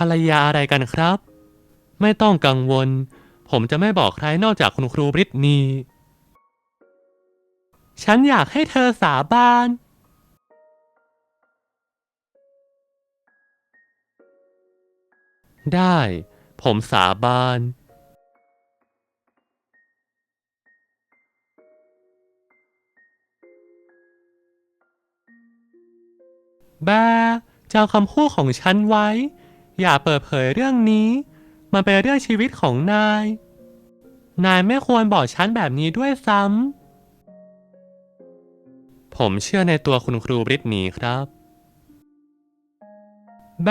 ภรรยาอะไรกันครับ ไม่ต้องกังวล ผมจะไม่บอกใครนอกจากคุณครูบริตนี ฉันอยากให้เธอสาบาน ได้ ผมสาบานแบจะเอาคำพูดของฉันไว้ อย่าเปิดเผยเรื่องนี้ มันเป็นเรื่องชีวิตของนาย นายไม่ควรบอกฉันแบบนี้ด้วยซ้ำ ผมเชื่อในตัวคุณครูบริตนีครับแบ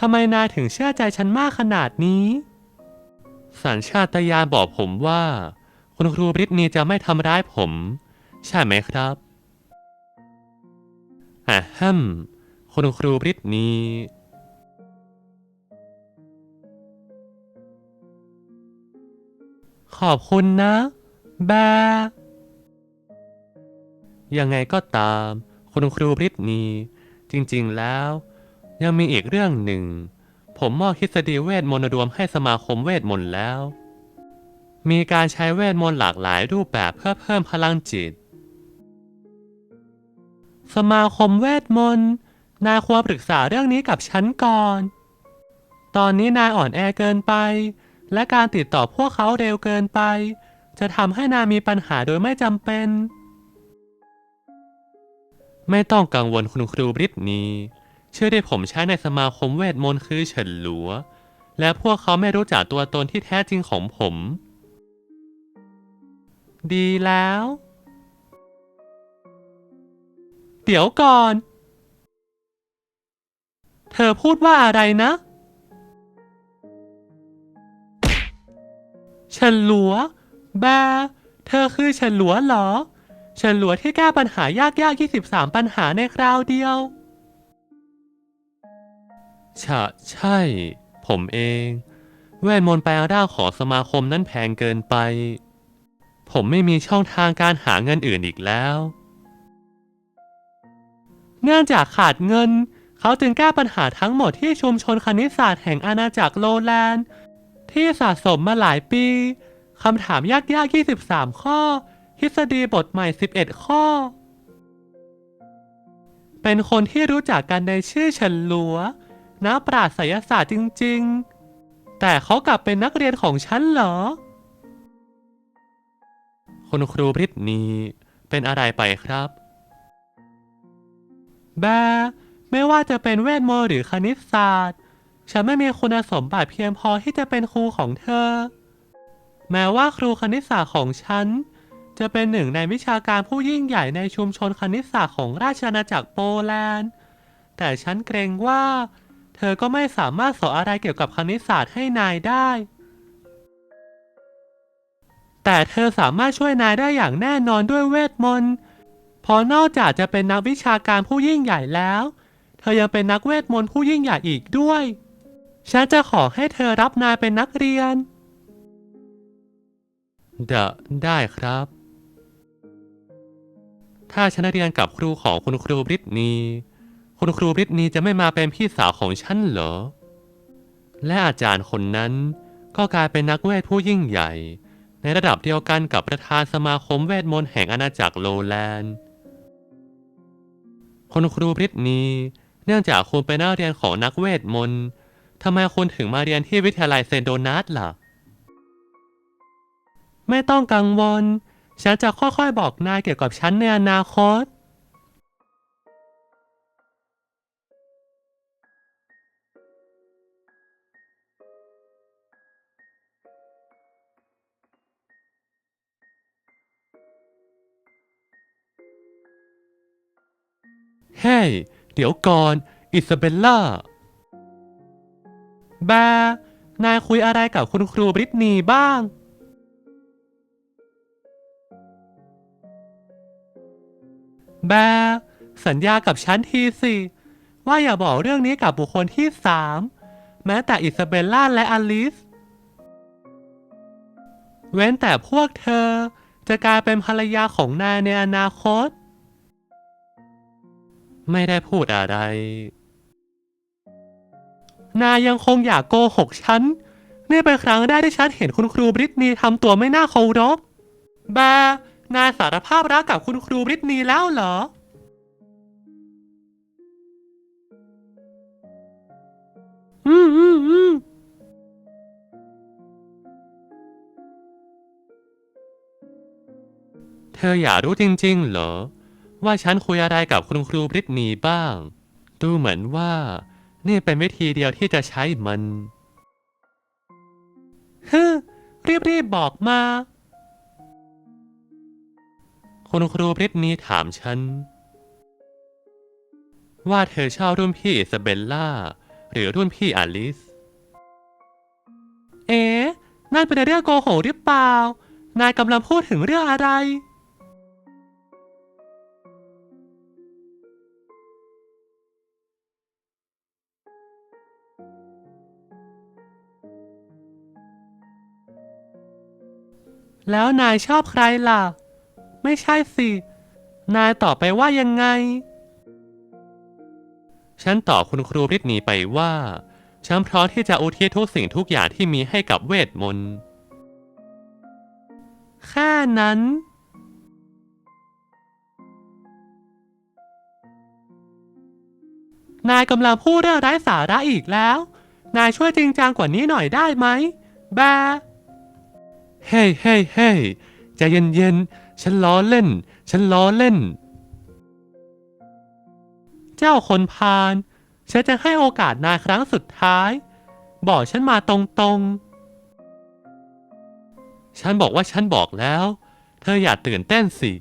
ทำไมนายถึงเชื่อใจฉันมากขนาดนี้ สัญชาตญาณบอกผมว่า คุณครูบริตนีจะไม่ทำร้ายผม ใช่ไหมครับอะฮัมคุณครูบริตนีขอบคุณนะแบยังไงก็ตาม คุณครูบริตนีจริง ๆ แล้ว ยังมีอีกเรื่องหนึ่ง ผมมอบทฤษฎีเวทมนต์รวมให้สมาคมเวทมนต์แล้ว มีการใช้เวทมนต์หลากหลายรูปแบบเพื่อเพิ่มพลังจิต สมาคมเวทมนต์นายควรปรึกษาเรื่องนี้กับฉันก่อน ตอนนี้นายอ่อนแอเกินไป และการติดต่อพวกเขาเร็วเกินไป จะทำให้นายมีปัญหาโดยไม่จำเป็น ไม่ต้องกังวลคุณครูบริตนี ชื่อที่ผมใช้ในสมาคมเวทมนต์คือเฉินหลัว และพวกเขาไม่รู้จักตัวตนที่แท้จริงของผม ดีแล้ว เดี๋ยวก่อน เธอพูดว่าอะไรนะเฉินหลัวแบเธอคือเฉินหลัวเหรอเฉินหลัวที่แก้ปัญหายากๆ23 ปัญหาในคราวเดียว ใช่ใช่ ผมเอง เวทมนต์แปลร่างของสมาคมนั้นแพงเกินไป ผมไม่มีช่องทางการหาเงินอื่นอีกแล้ว เนื่องจากขาดเงิน เขาจึงแก้ปัญหาทั้งหมดที่ชุมชนคณิตศาสตร์แห่งอาณาจักรโลแลนด์ ที่สะสมมาหลายปีคำถามยากๆ 23 ข้อ ทฤษฎีบทใหม่ 11 ข้อ เป็นคนที่รู้จักกันในชื่อเฉินหลัว นักปราชญ์ไสยศาสตร์จริง ๆ แต่เขากลับเป็นนักเรียนของฉันเหรอ คุณครูบริตนีเป็นอะไรไปครับ แบไม่ว่าจะเป็นเวทมนต์หรือคณิตศาสตร์ ฉันไม่มีคุณสมบัติเพียงพอที่จะเป็นครูของเธอ แม้ว่าครูคณิตศาสตร์ของฉัน จะเป็นหนึ่งในวิชาการผู้ยิ่งใหญ่ในชุมชนคณิตศาสตร์ของราชอาณาจักรโปแลนด์ แต่ฉันเกรงว่า เธอก็ไม่สามารถสอนอะไรเกี่ยวกับคณิตศาสตร์ให้นายได้ แต่เธอสามารถช่วยนายได้อย่างแน่นอนด้วยเวทมนต์เพราะนอกจากจะเป็นนักวิชาการผู้ยิ่งใหญ่แล้ว เธอยังเป็นนักเวทมนต์ผู้ยิ่งใหญ่อีกด้วย ฉันจะขอให้เธอรับนายเป็นนักเรียนเดะได้ครับ ถ้าฉันเรียนกับครูของคุณครูบริตนี คุณครูบริตนีจะไม่มาเป็นพี่สาวของฉันเหรอ และอาจารย์คนนั้นก็กลายเป็นนักเวทผู้ยิ่งใหญ่ ในระดับเดียวกันกับประธานสมาคมเวทมนต์แห่งอาณาจักรโลแลนด์ คุณครูบริตนีเนื่องจากคุณเป็นนักเรียนของนักเวทมนต์ทำไมคุณถึงมาเรียนที่วิทยาลัยเซนโดนัสล่ะ ไม่ต้องกังวล ฉันจะค่อยๆ บอกนายเกี่ยวกับฉันในอนาคต เฮ้เดี๋ยวก่อน อิซาเบลล่า แบร์นายคุยอะไรกับคุณครูบริตนีบ้าง แบร์สัญญากับฉันทีสิ ว่าอย่าบอกเรื่องนี้กับบุคคลที่สาม แม้แต่อิซาเบลล่าและอลิส เว้นแต่พวกเธอจะกลายเป็นภรรยาของนายในอนาคต ไม่ได้พูดอะไร นายยังคงอยากโกหกฉัน นี่เป็นครั้งแรกที่ฉันเห็นคุณครูบริตนีทำตัวไม่น่าเคารพแบร์นายสารภาพรักกับคุณครูบริตนีแล้วเหรอ อืมอืมอืมเธออยากรู้จริง ๆ เหรอ ว่าฉันคุยอะไรกับคุณครูบริตนีบ้าง ดูเหมือนว่า นี่เป็นวิธีเดียวที่จะใช้มันฮึรีบๆบอกมา คุณครูบริตนีถามฉัน ว่าเธอชอบรุ่นพี่อิซาเบลล่า หรือรุ่นพี่อลิส เอ๊ะนั่นเป็นเรื่องโกหกหรือเปล่า นายกำลังพูดถึงเรื่องอะไร แล้วนายชอบใครล่ะ ไม่ใช่สิ นายตอบไปว่ายังไง ฉันตอบคุณครูบริตนีไปว่า ฉันพร้อมที่จะอุทิศทุกสิ่งทุกอย่างที่มีให้กับเวทมนต์แค่นั้น นายกำลังพูดเรื่องไร้สาระอีกแล้ว นายช่วยจริงจังกว่านี้หน่อยได้ไหม แบร์ เฮ้เฮ้เฮ้ยใจเย็นๆ ฉันล้อเล่น ฉันล้อเล่น เจ้าคนพาลฉันจะให้โอกาสนายครั้งสุดท้าย บอกฉันมาตรงๆ ฉันบอกว่าฉันบอกแล้ว เธออย่าตื่นเต้นสิ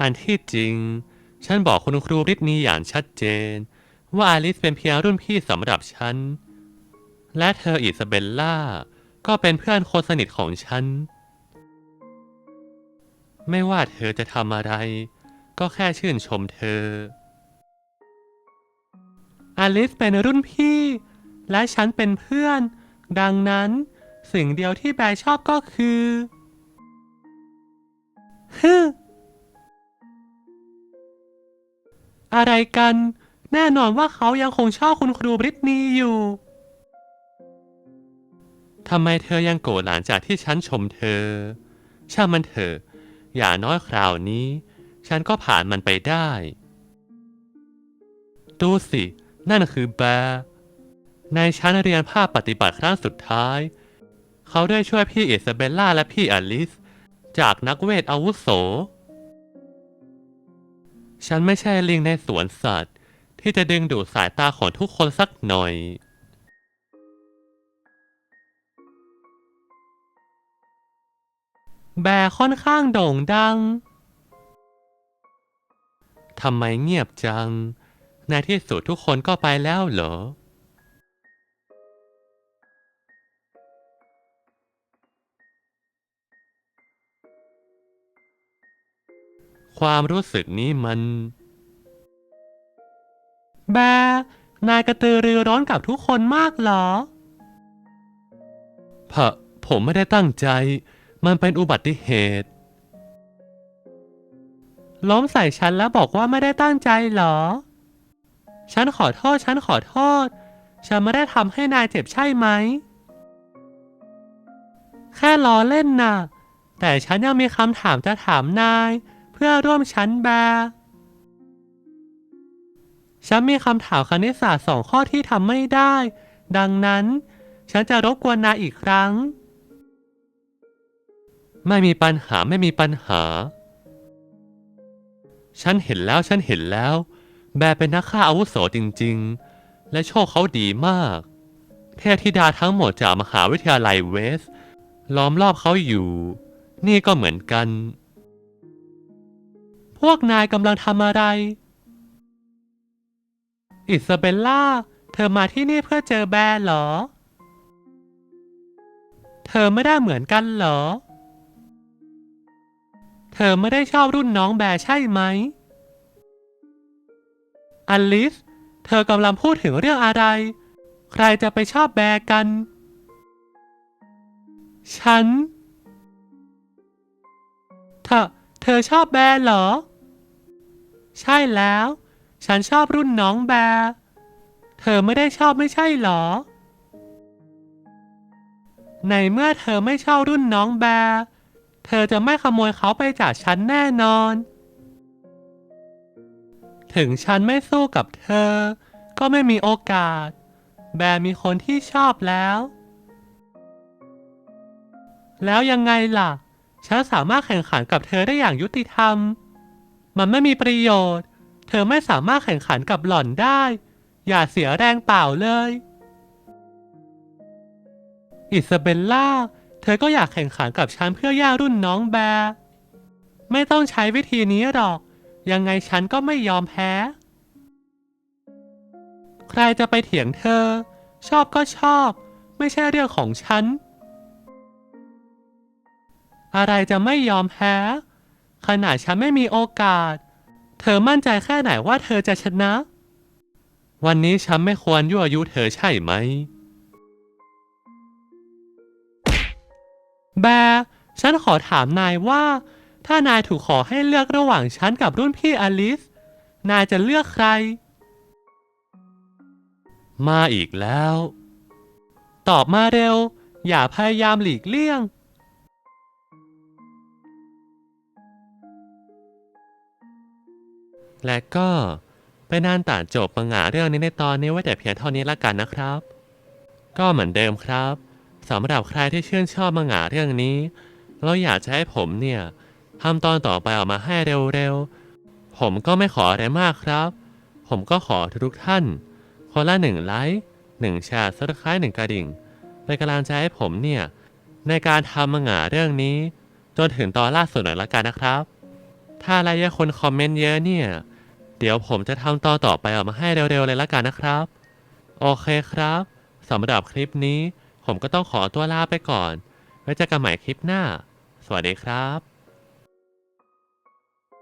อันที่จริง ฉันบอกคุณครูริทนีอย่างชัดเจน ว่าอลิสเป็นเพียงรุ่นพี่สำหรับฉัน และเธออิซาเบลล่า ก็เป็นเพื่อนคนสนิทของฉัน ไม่ว่าเธอจะทำอะไร ก็แค่ชื่นชมเธอ อลิสเป็นรุ่นพี่ และฉันเป็นเพื่อน ดังนั้นสิ่งเดียวที่แบร์ชอบก็คือฮึอะไรกัน แน่นอนว่าเขายังคงชอบคุณครูบริตนีอยู่ ทำไมเธอยังโกรธหลังจากที่ฉันชมเธอ ช่างมันเถอะ อย่าน้อยคราวนี้ ฉันก็ผ่านมันไปได้ ดูสิ นั่นคือแบร์ในชั้นเรียนภาพปฏิบัติครั้งสุดท้าย เขาได้ช่วยพี่อิซาเบลล่าและพี่อลิส จากนักเวทอาวุโส ฉันไม่ใช่ลิงในสวนสัตว์ ที่จะดึงดูดสายตาของทุกคนสักหน่อย แบร์ค่อนข้างโด่งดัง ทำไมเงียบจัง ในที่สุดทุกคนก็ไปแล้วเหรอ ความรู้สึกนี้มัน แบร์นายกระตือรือร้อนกับทุกคนมากเหรอพะผมไม่ได้ตั้งใจ มันเป็นอุบัติเหตุ ล้มใส่ฉันแล้วบอกว่าไม่ได้ตั้งใจเหรอ ฉันขอโทษ ฉันขอโทษ ฉันไม่ได้ทำให้นายเจ็บใช่ไหม แค่ล้อเล่นน่ะ แต่ฉันยังมีคำถามจะถามนาย เพื่อร่วมชั้นแบ ฉันมีคำถามคณิตศาสตร์สองข้อที่ทำไม่ได้ ดังนั้น ฉันจะรบกวนนายอีกครั้ง ไม่มีปัญหาไม่มีปัญหา ฉันเห็นแล้วฉันเห็นแล้ว แบร์เป็นนักฆ่าอาวุโสจริง ๆ และโชคเขาดีมาก เทพธิดาทั้งหมดจากมหาวิทยาลัยเวส ล้อมรอบเขาอยู่ นี่ก็เหมือนกัน พวกนายกำลังทำอะไร อิซาเบลล่า เธอมาที่นี่เพื่อเจอแบร์เหรอ เธอไม่ได้เหมือนกันเหรอ เธอไม่ได้ชอบรุ่นน้องแบร์ใช่ไหม อลิส เธอกำลังพูดถึงเรื่องอะไร ใครจะไปชอบแบร์กัน ฉัน เธอ เธอชอบแบร์เหรอ ใช่แล้ว ฉันชอบรุ่นน้องแบร์เธอไม่ได้ชอบไม่ใช่เหรอ ในเมื่อเธอไม่ชอบรุ่นน้องแบร์ เธอจะไม่ขโมยเขาไปจากฉันแน่นอน ถึงฉันไม่สู้กับเธอ ก็ไม่มีโอกาส แบร์มีคนที่ชอบแล้ว แล้วยังไงล่ะ ฉันสามารถแข่งขันกับเธอได้อย่างยุติธรรม มันไม่มีประโยชน์ เธอไม่สามารถแข่งขันกับหล่อนได้ อย่าเสียแรงเปล่าเลย อิซาเบลล่า เธอก็อยากแข่งขันกับฉันเพื่อย่ารุ่นน้องแบร์ไม่ต้องใช้วิธีนี้หรอก ยังไงฉันก็ไม่ยอมแพ้ ใครจะไปเถียงเธอ ชอบก็ชอบ ไม่ใช่เรื่องของฉัน อะไรจะไม่ยอมแพ้ ขนาดฉันไม่มีโอกาส เธอมั่นใจแค่ไหนว่าเธอจะชนะ วันนี้ฉันไม่ควรยั่วยุเธอใช่ไหม แบร์ฉันขอถามนายว่า ถ้านายถูกขอให้เลือกระหว่างฉันกับรุ่นพี่อลิส นายจะเลือกใคร มาอีกแล้ว ตอบมาเร็ว อย่าพยายามหลีกเลี่ยง และก็เป็นนานต่างจบปังหาเรื่องนี้ในตอนนี้ไว้แต่เพียงเท่านี้ละกันนะครับ ก็เหมือนเดิมครับ สำหรับใครที่ชื่นชอบมังงะเรื่องนี้ แล้วอยากจะให้ผมเนี่ยทำตอนต่อไปออกมาให้เร็วๆ ผมก็ไม่ขออะไรมากครับ ผมก็ขอทุกท่าน คนละหนึ่งไลค์หนึ่งแชร์ซับสไครต์หนึ่งกระดิ่งเป็นกำลังใจให้ผมเนี่ย ในการทำมังงะเรื่องนี้ จนถึงตอนล่าสุดหน่อยละกันนะครับ ถ้าอะไรเยอะคนคอมเมนต์เยอะเนี่ย เดี๋ยวผมจะทำตอนต่อไปออกมาให้เร็วๆเลยละกันนะครับ โอเคครับสำหรับคลิปนี้ ผมก็ต้องขอตัวลาไปก่อน ไว้เจอกันใหม่คลิปหน้า สวัสดีครับ